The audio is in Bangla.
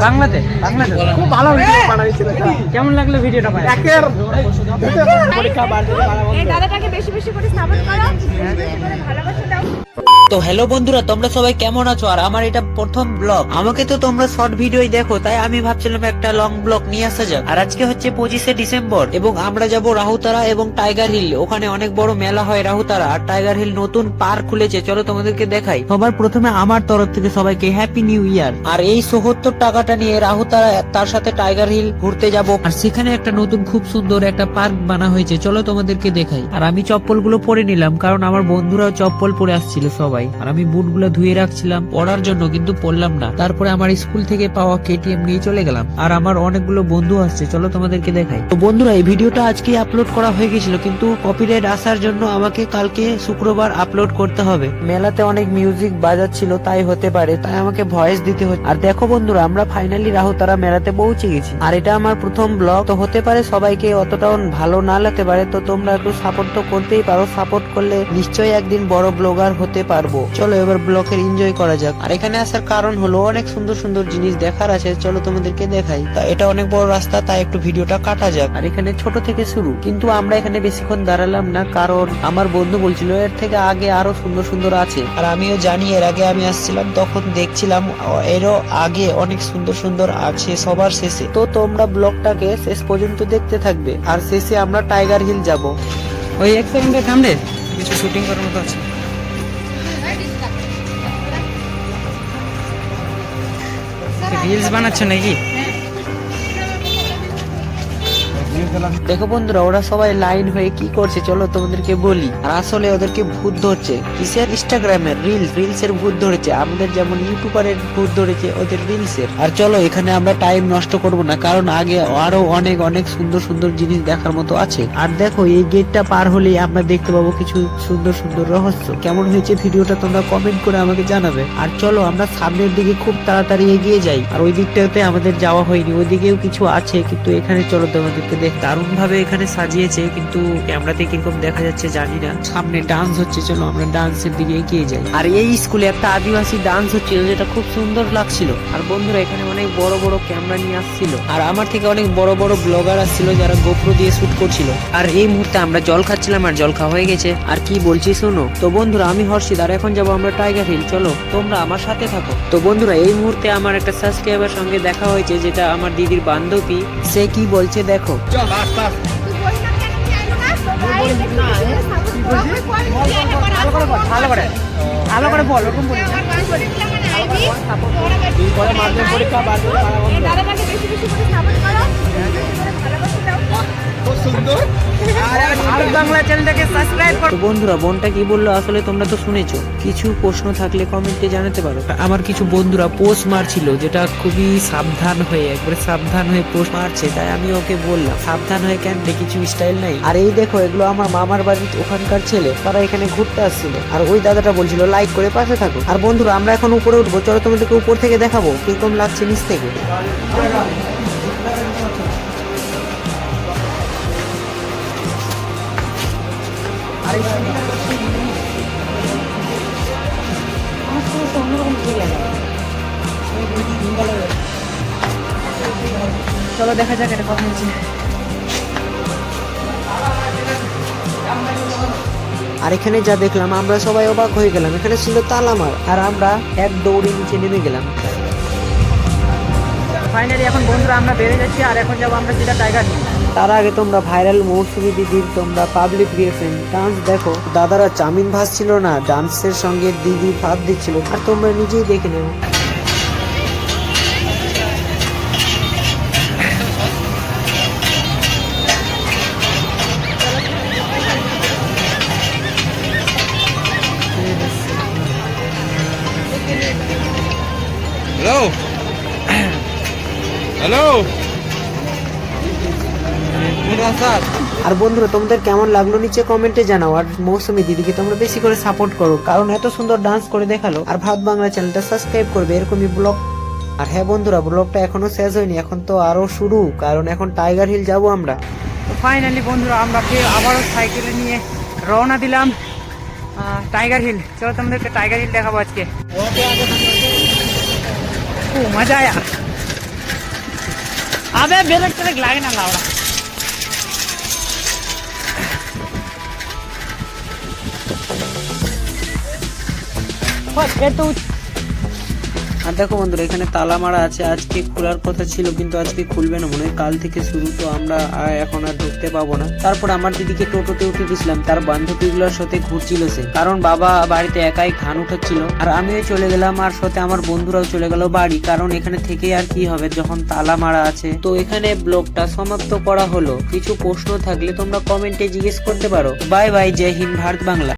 বাংলাতে বাংলাতে খুব ভালো ভিডিও বানাইছিল এটা। কেমন লাগল ভিডিওটা ভাই একের পরীক্ষা বাড়ছে এই দাদাটাকে বেশি বেশি করে সাপোর্ট করো বেশি বেশি করে ভালোবাসা দাও তো হ্যালো বন্ধুরা, তোমরা সবাই কেমন আছো? আর আমার এটা প্রথম ব্লগ আমাকে তো তোমরা শর্ট ভিডিওই দেখো, তাই আমি ভাবছিলাম একটা লং ব্লগ নিয়ে আসা যাক। আর আজকে হচ্ছে পঁচিশে ডিসেম্বর, এবং আমরা যাব রাহুতারা এবং টাইগার হিল। ওখানে অনেক বড় মেলা হয় রাহুতারা, আর টাইগার হিল নতুন পার্ক খুলেছে, চলো তোমাদেরকে দেখাই। সবার প্রথমে আমার তরফ থেকে সবাইকে হ্যাপি নিউ ইয়ার আর এই সত্তর টাকাটা নিয়ে রাহুতারা, তার সাথে টাইগার হিল ঘুরতে যাব। আর সেখানে একটা নতুন খুব সুন্দর একটা পার্ক বানা হয়েছে, চলো তোমাদেরকে দেখাই। আর আমি চপ্পলগুলো পরে নিলাম, কারণ আমার বন্ধুরাও চপ্পল পরে আসছিল সবাই। আর আমি বুটগুলো ধুয়ে রাখছিলাম, পড়ার জন্য কিন্তু পড়লাম না। তারপরে আমার স্কুল থেকে পাওয়া কেটিএম নিয়ে চলে গেলাম। আর আমার অনেকগুলো বন্ধু আসছে, চলো তোমাদেরকে দেখাই। তো বন্ধুরা, এই ভিডিওটা আজকে আপলোড করা হয়ে গেছিল, কিন্তু কপিরাইট আসার জন্য আমাকে কালকে শুক্রবার আপলোড করতে হবে। মেলাতে অনেক মিউজিক বাজাচ্ছিল, তাই হতে পারে, তাই আমাকে ভয়েস দিতে হচ্ছে। আর দেখো বন্ধুরা, আমরা ফাইনালি রাহু তারা মেলাতে পৌঁছে গেছি। আর এটা আমার প্রথম ব্লগ তো হতে পারে সবাইকে অতটাও ভালো না লাগতে পারে, তো তোমরা একটু সাপোর্ট তো করতেই পারো। সাপোর্ট করলে নিশ্চয়ই একদিন বড় ব্লগার হতে পারব। চলো এবার ব্লগের এনজয় করা যাক। আর এখানে আসার কারণ হলো অনেক সুন্দর সুন্দর জিনিস দেখার আছে। চলো তোমাদেরকে দেখাই। তা এটা অনেক বড় রাস্তা তাই একটু ভিডিওটা কাটা যাক। আর এখানে ছোট থেকে শুরু। কিন্তু আমরা এখানে বেশিক্ষণ দাঁড়ালাম না কারণ আমার বন্ধু বলছিল এর থেকে আগে আরও সুন্দর সুন্দর আছে। আর আমিও জানি এর আগে আমি আসছিলাম তখন দেখছিলাম এরও আগে অনেক সুন্দর সুন্দর আছে সবার শেষে। তো তোমরা ব্লগটাকে শেষ পর্যন্ত দেখতে থাকবে। আর শেষে আমরা টাইগার হিল যাব। ওই এক সেকেন্ডে থামলে কিছু শুটিং করার মতো আছে। রিলস বানাচ্ছ নাকি? দেখো বন্ধুরা, ওরা সবাই লাইন হয়ে কি করছে চলো তোমাদেরকে বলি। আর আসলে ওদেরকে ভূত ধরছে। কিসের? ইনস্টাগ্রামের রিলস রিলস এর ভূত ধরেছে। আমাদের যেমন ইউটিউবারের ভূত ধরেছে, ওদের রিলস এর আর চলো, এখানে আমরা টাইম নষ্ট করব না, কারণ আগে আরও অনেক অনেক সুন্দর সুন্দর জিনিস দেখার মতো আছে। আর দেখো, এই গেটটা পার হলেই আমরা দেখতে পাবো কিছু সুন্দর সুন্দর রহস্য। কেমন হয়েছে ভিডিওটা তোমরা কমেন্ট করে আমাকে জানাবে। আর চলো, আমরা সামনের দিকে খুব তাড়াতাড়ি এগিয়ে যাই। আর ওই দিকটাতে আমাদের যাওয়া হয়নি ওইদিকেও কিছু আছে, কিন্তু এখানে চলো তোমাদেরকে দেখ দারুণ ভাবে এখানে সাজিয়েছে কিন্তু ক্যামেরাতে কীরকম দেখা যাচ্ছে জানি না। সামনে ডান্স হচ্ছে চলো আমরা ডান্সের দিকে এগিয়ে যাই। আর এই স্কুলে একটা আদিবাসী ডান্স হচ্ছিল যেটা খুব সুন্দর লাগছিল। আর বন্ধুরা এখানে অনেক বড় বড় ক্যামেরা নিয়ে আসছিল। আর আমার থেকে অনেক বড় বড় ব্লগার আসছিল যারা গোপ্রো দিয়ে শুট করছিল। আর এই মুহূর্তে আমরা জল খাচ্ছিলাম আর জল খাওয়া হয়ে গেছে। আর কি বলছি শোনো তো বন্ধুরা আমি হর্ষিত আর এখন যাব আমরা টাইগার হিল চলো তোমরা আমার সাথে থাকো। তো বন্ধুরা এই মুহূর্তে আমার একটা সাবস্ক্রাইবার সঙ্গে দেখা হয়েছে যেটা আমার দিদির বান্ধবী। সে কি বলছে দেখো। না ভালো করে ভালো করে বল ওরকম মানে পরীক্ষা খুব সুন্দর। বাংলা চ্যানেলটাকে সাবস্ক্রাইব করো। বন্ধুরা বোনটা কি বলল? আসলে তোমরা তো শুনেছো। কিছু প্রশ্ন থাকলে কমেন্টে জানাতে পারো। আমার কিছু বন্ধুরা পোস্ট মারছিল যেটা খুবই সাবধান হয়ে একবারে সাবধান হয়ে পোস্ট মারছে তাই আমি ওকে বললাম সাবধান হয়ে কেন? কিছু স্টাইল নাই। আর এই দেখো এগুলো আমার মামার বাড়ির ওখানকার ছেলে। তারা এখানে ঘুরতে আসছিল। আর ওই দাদাটা বলছিল লাইক করে পাশে থাকো। আর বন্ধুরা আমরা এখন উপরে উঠবো। চলো তোমাদেরকে উপর থেকে দেখাবো কীরকম লাগছে নিচ থেকে। চলো দেখা যাক এটা কথা হচ্ছে আর এখানে যা দেখলাম আমরা সবাই অবাক হয়ে গেলাম। এখানে ছিল তালামার আর আমরা এক দৌড়ে নিচে নেমে গেলাম। ফাইনালি এখন বন্ধুরা আমরা বেড়ে যাচ্ছি আর এখন যাব আমরা সিধা টাইগার তার আগে তোমরা ভাইরাল মৌসুমী দিদির তোমরা পাবলিক রিয়েকশন ডান্স দেখো। দাদারা চামিন ভাসছিল না ডান্সের সঙ্গে দিদি ভাত দিচ্ছিল আর তোমরা নিজেই দেখে নেও হ্যালো হ্যালো আর বন্ধুরা তোমাদের কেমন লাগল নিচে কমেন্টে জানাও। আর মৌসুমী দিদিকে তোমরা বেশি করে সাপোর্ট করো কারণ এত সুন্দর ডান্স করে দেখাল। আর ভাত বাংলা চ্যানেলটা সাবস্ক্রাইব করবে এরকমই ব্লগ আর হ্যাঁ বন্ধুরা ব্লগটা এখনও শেষ হয়নি এখন তো আরও শুরু কারণ এখন টাইগার হিল যাব আমরা। তো ফাইনালি বন্ধুরা আমরা ফের আবারও সাইকেলে নিয়ে রওনা দিলাম। টাইগার হিল চলো তোমাদেরকে টাইগার হিল দেখাবো আজকে ও মজা আয়া আবে ব্রেক ট্রেক লাগে না লাউড়া এ তো আর দেখো বন্ধুরা, এখানে তালা মারা আছে। আজকে খোলার কথা ছিল, কিন্তু আজকে খুলবে না মনে হয়। কাল থেকে শুরু তো আমরা এখন আর ঢুকতে পাবো না। তারপর আমার দিদিকে টোটোতে উঠে গেছিলাম। তার বান্ধবীগুলোর সাথে ঘুরছিল সে। কারণ বাবা বাড়িতে একাই ধান উঠাচ্ছিল। আর আমিও চলে গেলাম, আর সাথে আমার বন্ধুরাও চলে গেল বাড়ি। কারণ এখানে থেকে আর কি হবে, যখন তালা মারা আছে। তো এখানে ব্লগটা সমাপ্ত করা হলো। কিছু প্রশ্ন থাকলে তোমরা কমেন্টে জিজ্ঞেস করতে পারো। Bye bye, Jai Hind, Bharat Bangla.